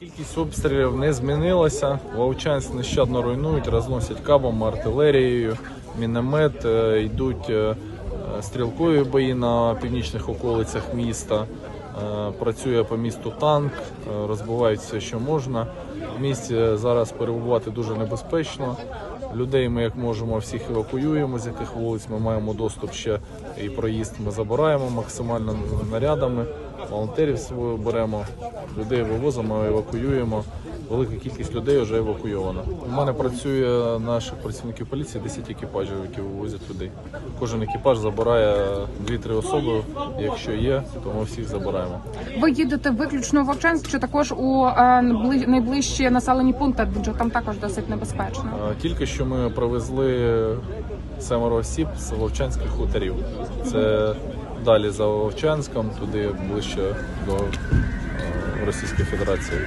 Кількість обстрілів не змінилася. Вовчанськ нещадно руйнують, розносять кабом, артилерією, міномет, е, йдуть е, стрілкові бої на північних околицях міста. Е, Працює по місту танк, розбивають все, що можна. В місті зараз перебувати дуже небезпечно. Людей ми як можемо всіх евакуюємо, з яких вулиць ми маємо доступ ще і проїзд ми забираємо максимально нарядами. Волонтерів з собою беремо, людей вивозимо, евакуюємо. Велика кількість людей вже евакуйована. У мене працює наших працівників поліції 10 екіпажів, які вивозять людей. Кожен екіпаж забирає 2-3 особи. Якщо є, то ми всіх забираємо. Ви їдете виключно в Вовчанськ чи також у е, найближчі населені пункти, адже там також досить небезпечно. Е, Тільки що ми привезли семеро осіб з Вовчанських хуторів. Це далі за Вовчанськом, туди ближче до е, Російської Федерації.